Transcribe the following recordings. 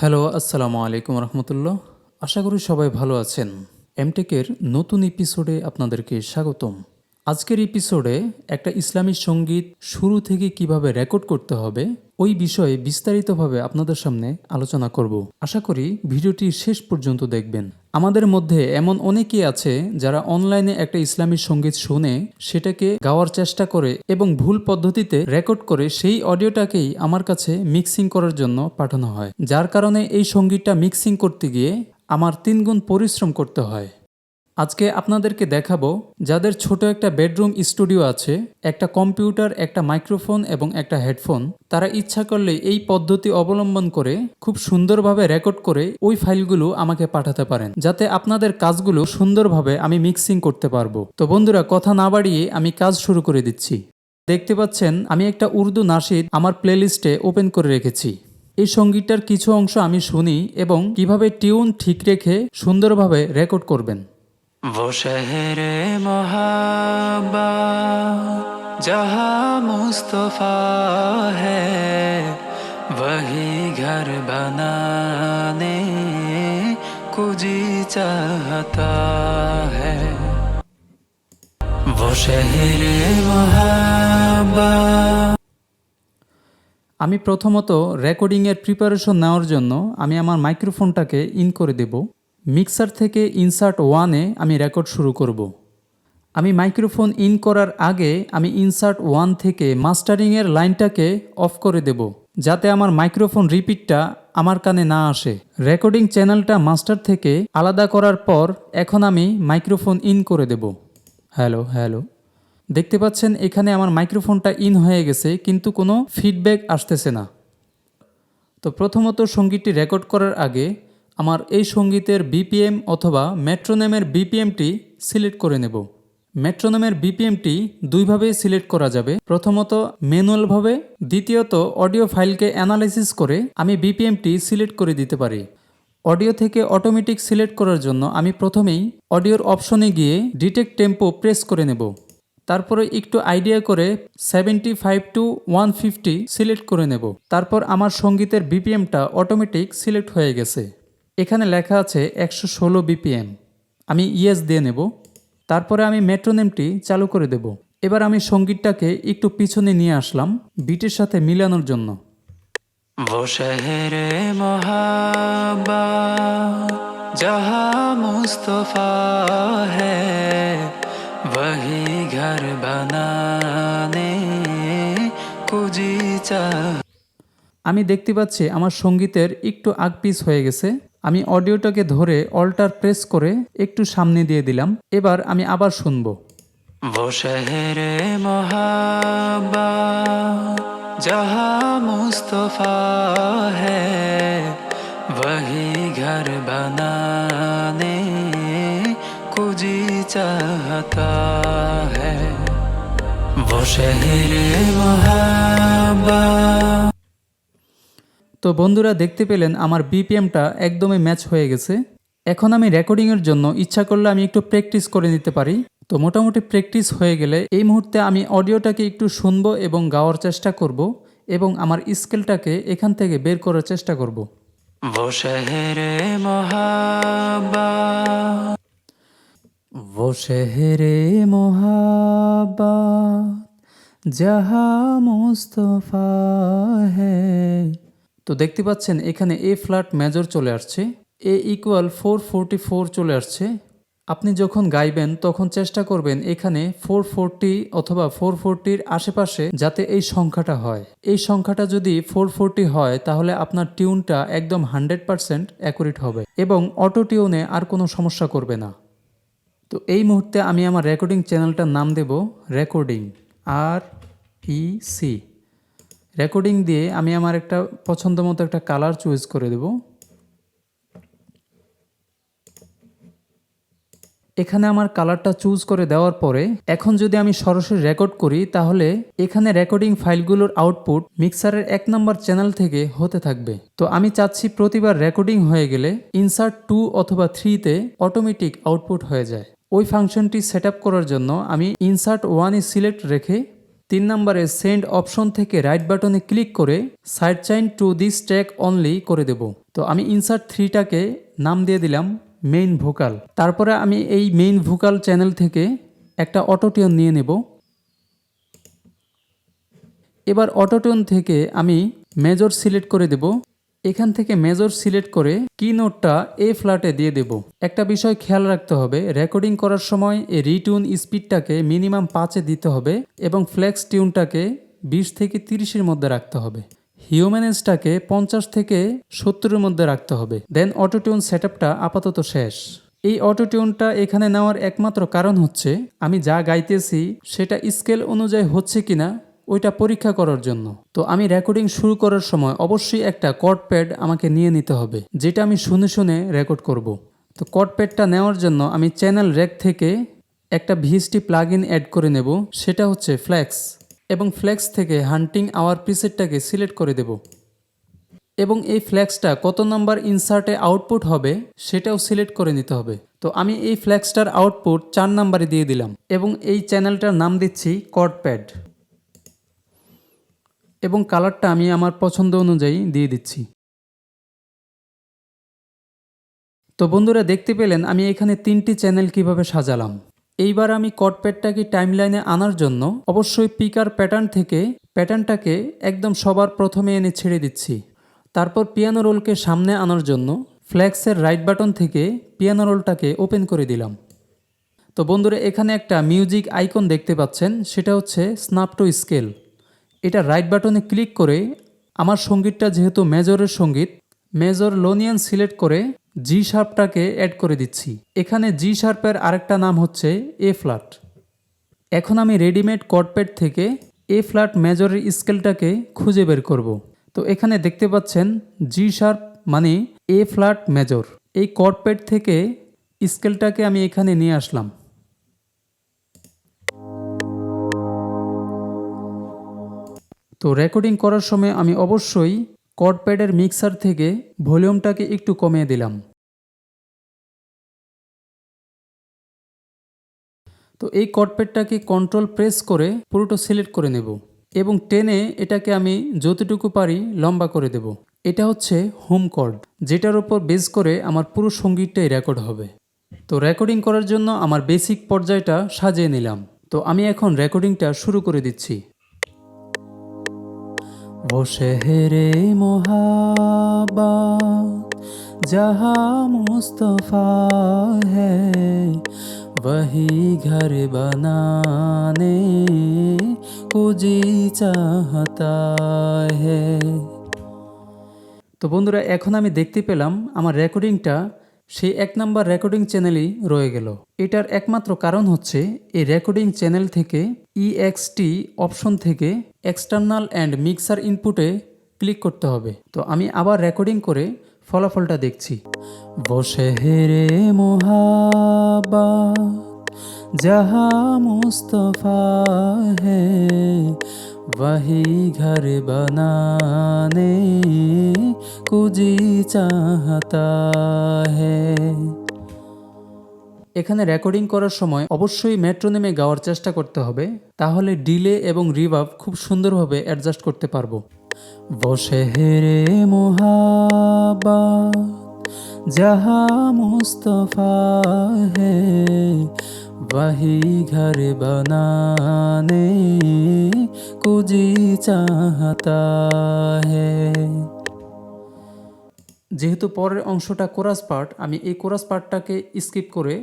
Hello আসসালামু আলাইকুম রহমতুল্লাহ। আশা করি সবাই ভালো আছেন। এমটেকের নতুন এপিসোডে আপনাদেরকে স্বাগতম। আজকের এপিসোডে একটা ইসলামী সংগীত শুরু থেকে কীভাবে রেকর্ড করতে হবে, ওই বিষয়ে বিস্তারিতভাবে আপনাদের সামনে আলোচনা করব। আশা করি ভিডিওটি শেষ পর্যন্ত দেখবেন। আমাদের মধ্যে এমন অনেকেই আছে যারা অনলাইনে একটা ইসলামী সংগীত শুনে সেটাকে গাওয়ার চেষ্টা করে এবং ভুল পদ্ধতিতে রেকর্ড করে সেই অডিওটাকেই আমার কাছে মিক্সিং করার জন্য পাঠানো হয়। যার কারণে এই সঙ্গীতটা মিক্সিং করতে গিয়ে আমার তিনগুণ পরিশ্রম করতে হয়। আজকে আপনাদেরকে দেখাবো যাদের ছোট একটা বেডরুম স্টুডিও আছে, একটা কম্পিউটার, একটা মাইক্রোফোন এবং একটা হেডফোন। তারা ইচ্ছা করলে এই পদ্ধতি অবলম্বন করে খুব সুন্দরভাবে রেকর্ড করে ওই ফাইলগুলো আমাকে পাঠাতে পারেন, যাতে আপনাদের কাজগুলো সুন্দরভাবে আমি মিক্সিং করতে পারব। তো বন্ধুরা, কথা না বাড়িয়ে আমি কাজ শুরু করে দিচ্ছি। দেখতে পাচ্ছেন, আমি একটা উর্দু নাসিদ আমার প্লেলিস্টে ওপেন করে রেখেছি। এই সঙ্গীতটার কিছু অংশ আমি শুনি এবং কীভাবে টিউন ঠিক রেখে সুন্দরভাবে রেকর্ড করবেন। वो शहर मोहब्बा जहाँ मुस्तफ़ा है वही घर बनाने को जी चाहता है वो शहर मोहब्बा আমি প্রথমত রেকর্ডিংয়ের প্রিপারেশন নেওয়ার জন্য আমি আমার মাইক্রোফোনটাকে ইন করে দেব মিক্সার থেকে ইনসার্ট ওয়ানে আমি রেকর্ড শুরু করব। আমি মাইক্রোফোন ইন করার আগে আমি ইনসার্ট ওয়ান থেকে মাস্টারিংয়ের লাইনটাকে অফ করে দেব, যাতে আমার মাইক্রোফোন রিপিটটা আমার কানে না আসে। রেকর্ডিং চ্যানেলটা মাস্টার থেকে আলাদা করার পর এখন আমি মাইক্রোফোন ইন করে দেব। Hello hello. দেখতে পাচ্ছেন, এখানে আমার মাইক্রোফোনটা ইন হয়ে গেছে, কিন্তু কোনো ফিডব্যাক আসতেছে না। তো প্রথমত সঙ্গীতটি রেকর্ড করার আগে আমার এই সঙ্গীতের বিপিএম অথবা মেট্রোনেমের বিপিএমটি সিলেক্ট করে নেব। মেট্রোনেমের বিপিএমটি দুইভাবে সিলেক্ট করা যাবে। প্রথমত ম্যানুয়ালভাবে, দ্বিতীয়ত অডিও ফাইলকে অ্যানালাইসিস করে আমি বিপিএমটি সিলেক্ট করে দিতে পারি। অডিও থেকে অটোমেটিক সিলেক্ট করার জন্য আমি প্রথমেই অডিওর অপশনে গিয়ে ডিটেক্ট টেম্পো প্রেস করে নেব। তারপরে একটু আইডিয়া করে seventy five two one fifty select করে নেব। তারপর আমার সঙ্গীতের বিপিএমটা অটোমেটিক সিলেক্ট হয়ে গেছে। এখানে লেখা আছে একশো ষোলো বিপিএম। আমি ইয়েস দিয়ে নেব। তারপরে আমি মেট্রোনেমটি চালু করে দেব। এবার আমি সঙ্গীতটাকে একটু পিছনে নিয়ে আসলাম বিটের সাথে মিলানোর জন্য। মুস্তফা হহি ঘর বানানে কুজি চা। আমি দেখতে পাচ্ছি আমার সঙ্গীতের একটু আগপিস হয়ে গেছে। আমি অডিওটাকে ধরে অল্টার প্রেস করে একটু সামনে দিয়ে দিলাম, এবার আমি আবার শুনব। জহা মুস্তফা হহি ঘর বনানে কুজি চাহতা হো। শহর মহাবা তো বন্ধুরা দেখতে পেলেন আমার বিপিএমটা একদমই ম্যাচ হয়ে গেছে এখন আমি রেকর্ডিংয়ের জন্য ইচ্ছা করলে আমি একটু প্র্যাকটিস করে নিতে পারি তো মোটামুটি প্র্যাকটিস হয়ে গেলে এই মুহূর্তে আমি অডিওটাকে একটু শুনবো এবং গাওয়ার চেষ্টা করব এবং আমার স্কেলটাকে এখান থেকে বের করার চেষ্টা করব वो शहर मोहब्बा वो शहरे मोहब्बत जहाँ मुस्तफा है তো দেখতে পাচ্ছেন, এখানে এ ফ্ল্যাট মেজর চলে আসছে A equal four forty four চলে আসছে। আপনি যখন গাইবেন, তখন চেষ্টা করবেন এখানে ফোর ফোরটি অথবা ফোর ফোরটির আশেপাশে যাতে এই সংখ্যাটা হয়। এই সংখ্যাটা যদি ফোর ফোরটি হয়, তাহলে আপনার টিউনটা একদম হান্ড্রেড পারসেন্ট অ্যাকুরেট হবে এবং অটো টিউনে আর কোনো সমস্যা করবে না। তো এই মুহূর্তে আমি আমার রেকর্ডিং চ্যানেলটার নাম দেব recording R E C recording দিয়ে আমি আমার একটা পছন্দ মতো একটা কালার চুজ করে দেব। এখানে আমার কালারটা চুজ করে দেওয়ার পরে, এখন যদি আমি সরাসরি রেকর্ড করি, তাহলে এখানে রেকর্ডিং ফাইলগুলোর আউটপুট মিক্সারের এক নম্বর চ্যানেল থেকে হতে থাকবে। তো আমি চাচ্ছি প্রতিবার রেকর্ডিং হয়ে গেলে ইনসার্ট টু অথবা থ্রিতে অটোমেটিক আউটপুট হয়ে যায়। ওই ফাংশনটি সেট করার জন্য আমি ইনসার্ট ওয়ানে সিলেক্ট রেখে তিন নম্বরে সেন্ড অপশন থেকে রাইট বাটনে ক্লিক করে sidechain to this track only করে দেব। তো আমি ইনসার্ট থ্রিটাকে নাম দিয়ে দিলাম, মেইন ভোকাল। তারপরে আমি এই মেইন ভোকাল চ্যানেল থেকে একটা অটোটিউন নিয়ে নেব। এবার অটোটিউন থেকে আমি মেজর সিলেক্ট করে দেব। এখান থেকে মেজর সিলেক্ট করে কি নোটটা এ ফ্ল্যাটে দিয়ে দেব। একটা বিষয় খেয়াল রাখতে হবে রেকর্ডিং করার সময় এই রিটিউন স্পিডটাকে মিনিমাম পাঁচে দিতে হবে এবং ফ্লেক্স টিউনটাকে বিশ থেকে তিরিশের মধ্যে রাখতে হবে। হিউম্যানেসটাকে পঞ্চাশ থেকে সত্তরের মধ্যে রাখতে হবে। দেন অটোটিউন সেট আপটা আপাতত শেষ। এই অটোটিউনটা এখানে নেওয়ার একমাত্র কারণ হচ্ছে, আমি যা গাইতেছি সেটা স্কেল অনুযায়ী হচ্ছে কিনা ওইটা পরীক্ষা করার জন্য। তো আমি রেকর্ডিং শুরু করার সময় অবশ্যই একটা কর্ড প্যাড আমাকে নিয়ে নিতে হবে, যেটা আমি শুনে শুনে রেকর্ড করব। তো কর্ড প্যাডটা নেওয়ার জন্য আমি চ্যানেল রেক থেকে একটা ভিএসটি প্লাগ ইন অ্যাড করে নেব, সেটা হচ্ছে ফ্ল্যাক্স এবং ফ্ল্যাক্স থেকে হান্টিং আওয়ার প্রিসেটটাকে সিলেক্ট করে দেব। এবং এই ফ্ল্যাক্সটা কত নম্বর ইনসার্টে আউটপুট হবে, সেটাও সিলেক্ট করে নিতে হবে। তো আমি এই ফ্ল্যাক্সটার আউটপুট চার নাম্বারে দিয়ে দিলাম, এবং এই চ্যানেলটার নাম দিচ্ছি কর্ড প্যাড এবং কালারটা আমি আমার পছন্দ অনুযায়ী দিয়ে দিচ্ছি। তো বন্ধুরা দেখতে পেলেন, আমি এখানে তিনটি চ্যানেল কীভাবে সাজালাম। এইবার আমি কটপ্যাডটাকে টাইমলাইনে আনার জন্য অবশ্যই পিকার প্যাটার্ন থেকে প্যাটার্নটাকে একদম সবার প্রথমে এনে ছেড়ে দিচ্ছি। তারপর পিয়ানো রোলকে সামনে আনার জন্য ফ্ল্যাক্সের রাইট বাটন থেকে পিয়ানো রোলটাকে ওপেন করে দিলাম। তো বন্ধুরা, এখানে একটা মিউজিক আইকন দেখতে পাচ্ছেন, সেটা হচ্ছে স্নাপ টু স্কেল এটা রাইট বাটনে ক্লিক করে আমার সঙ্গীতটা যেহেতু মেজরের সংগীত মেজর লোনিয়ান সিলেক্ট করে জি শার্পটাকে অ্যাড করে দিচ্ছি। এখানে জি শার্পের আরেকটা নাম হচ্ছে এ ফ্ল্যাট এখন আমি রেডিমেড কর্ডপ্যাড থেকে এ ফ্ল্যাট মেজরের স্কেলটাকে খুঁজে বের করব। তো এখানে দেখতে পাচ্ছেন জি শার্প মানে এ ফ্ল্যাট মেজর এই কর্ডপ্যাড থেকে স্কেলটাকে আমি এখানে নিয়ে আসলাম। তো রেকর্ডিং করার সময় আমি অবশ্যই কর্ডপ্যাডের মিক্সার থেকে ভলিউমটাকে একটু কমিয়ে দিলাম। তো এই কর্ডপ্যাডটাকে কন্ট্রোল প্রেস করে পুরোটা সিলেক্ট করে নেব এবং টেনে এটাকে আমি যতটুকু পারি লম্বা করে দেব। এটা হচ্ছে হোম কর্ড যেটার উপর বেস করে আমার পুরো সঙ্গীতটাই রেকর্ড হবে। তো রেকর্ডিং করার জন্য আমার বেসিক পর্যায়টা সাজিয়ে নিলাম। তো আমি এখন রেকর্ডিংটা শুরু করে দিচ্ছি। वो शहर मोहब्बत जहाँ मुस्तफ़ा है वही घर बनाने को जी चाहता है তো বন্ধুরা এখন আমি দেখতে পেলাম আমার রেকর্ডিংটা সেই এক নাম্বার রেকর্ডিং চ্যানেলই রয়ে গেল এটার একমাত্র কারণ হচ্ছে এই রেকর্ডিং চ্যানেল থেকে ইএক্সটি অপশন থেকে এক্সটার্নাল অ্যান্ড মিক্সার ইনপুটে ক্লিক করতে হবে তো আমি আবার রেকর্ডিং করে ফলাফলটা দেখছি বসে হেরে মোহাবা जहाँ मुस्तफ़ा है वही घर बनाने को जी चाहता है এখানে রেকর্ডিং করার সময় অবশ্যই মেট্রোনেমে গাওয়ার চেষ্টা করতে হবে তাহলে ডিলে এবং রিভাব খুব সুন্দরভাবে অ্যাডজাস্ট করতে পারবো বসে হেরে মোহাবা जहाँ मुस्तफ़ा है वही घर बनाने को जी चाहता है যেহেতু পরের অংশটা কোরাস পার্ট আমি এই কোরাস পার্টটাকে স্কিপ করে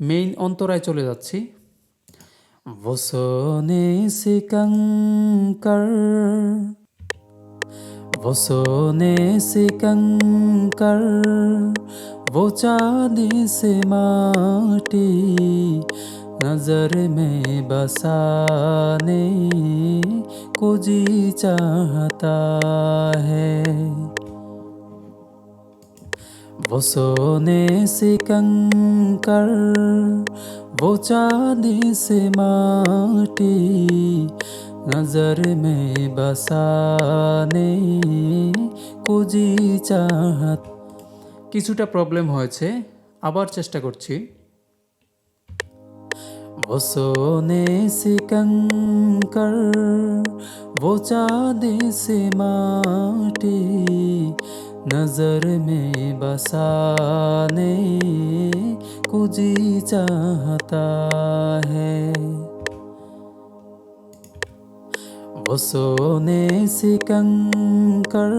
মেইন অন্তরায় চলে যাচ্ছি বসনে সিকঙ্কর वो सोने से कंकर वो चांदी से माटी नजर में बसाने को जी चाहता है वो सोने से कंकर वो चांदी से माटी नजर में बसाने को जी चाहत কিছুটা প্রবলেম হয়েছে আবার চেষ্টা করছি वो सोने से कंकर वो चांदी से माटी नज़र में बसाने को जी चाहता है। वो सोने से कंकर,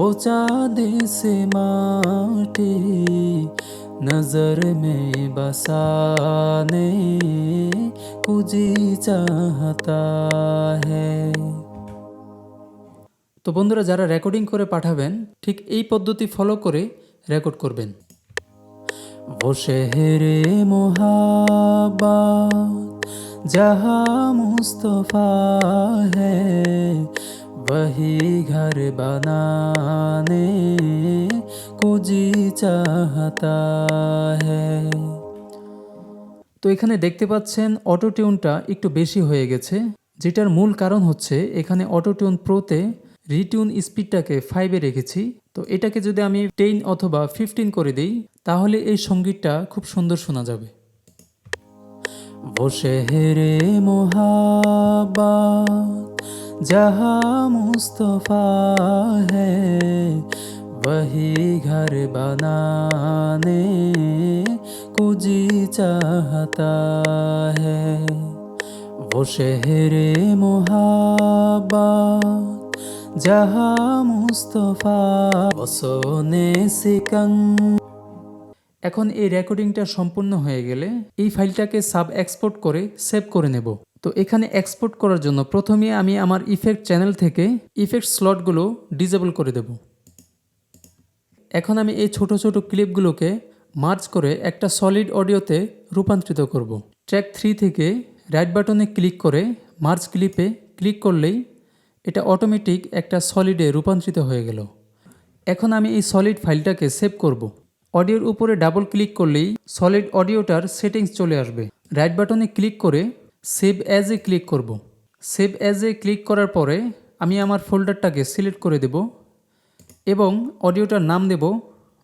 वो चांदी से माटी। नज़र में बसाने को जी चाहता है। তো বন্ধুরা যারা রেকর্ডিং করে পাঠাবেন ঠিক এই পদ্ধতি ফলো করে রেকর্ড করবেন वो शहर मोहब्बत जहाँ मुस्तफ़ा है वही घर बनाने को जी चाहता है তো এখানে দেখতে পাচ্ছেন অটো টিউনটা একটু বেশি হয়ে গেছে যেটার মূল কারণ হচ্ছে এখানে অটো টিউন প্রোতে রিটিউন স্পিডটাকে ফাইভে রেখেছি তো এটাকে যদি আমি টেন অথবা ফিফটিন করে দিই তাহলে এই সঙ্গীতটা খুব সুন্দর শোনা যাবে वो शहर मोहब्बत जहाँ मुस्तफ़ा है वही घर बनाने को जी चाहता है वो शहर मोहब्बत যাহা মুস্তফা বসনে সিকাং। এখন এই রেকর্ডিংটা সম্পূর্ণ হয়ে গেলে এই ফাইলটাকে সাব এক্সপোর্ট করে সেভ করে নেব। তো এখানে এক্সপোর্ট করার জন্য প্রথমে আমি আমার ইফেক্ট চ্যানেল থেকে ইফেক্ট স্লটগুলো ডিজেবল করে দেব। এখন আমি এই ছোট ছোট ক্লিপগুলোকে মার্চ করে একটা সলিড অডিওতে রূপান্তরিত করব। ট্র্যাক থ্রি থেকে রাইট বাটনে ক্লিক করে মার্চ ক্লিপে ক্লিক করলেই এটা অটোমেটিক একটা সলিডে রূপান্তরিত হয়ে গেল। এখন আমি এই সলিড ফাইলটাকে সেভ করব। অডিওর উপরে ডাবল ক্লিক করলেই সলিড অডিওটার সেটিংস চলে আসবে। রাইট বাটনে ক্লিক করে সেভ অ্যাজ এ ক্লিক করব। সেভ অ্যাজ এ ক্লিক করার পরে আমি আমার ফোল্ডারটাকে সিলেক্ট করে দেব এবং অডিওটার নাম দেব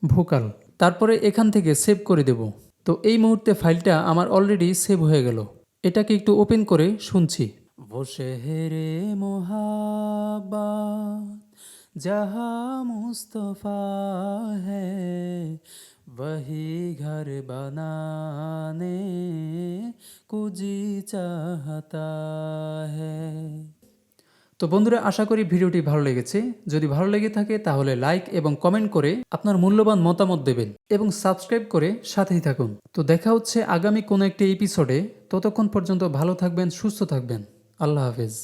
ভোকাল। তারপরে এখান থেকে সেভ করে দেব। তো এই মুহূর্তে ফাইলটা আমার অলরেডি সেভ হয়ে গেল। এটাকে একটু ওপেন করে শুনছি। वो शहर मोहब्बत जहाँ मुस्तफ़ा है वही घर बनाने को जी चाहता है তো বন্ধুরা আশা করি ভিডিওটি ভালো লেগেছে যদি ভালো লেগে থাকে তাহলে লাইক এবং কমেন্ট করে আপনার মূল্যবান মতামত দেবেন এবং সাবস্ক্রাইব করে সাথেই থাকুন তো দেখা হচ্ছে আগামী কোনো একটি এপিসোডে ততক্ষণ পর্যন্ত ভালো থাকবেন সুস্থ থাকবেন আল্লাহ হাফেজ।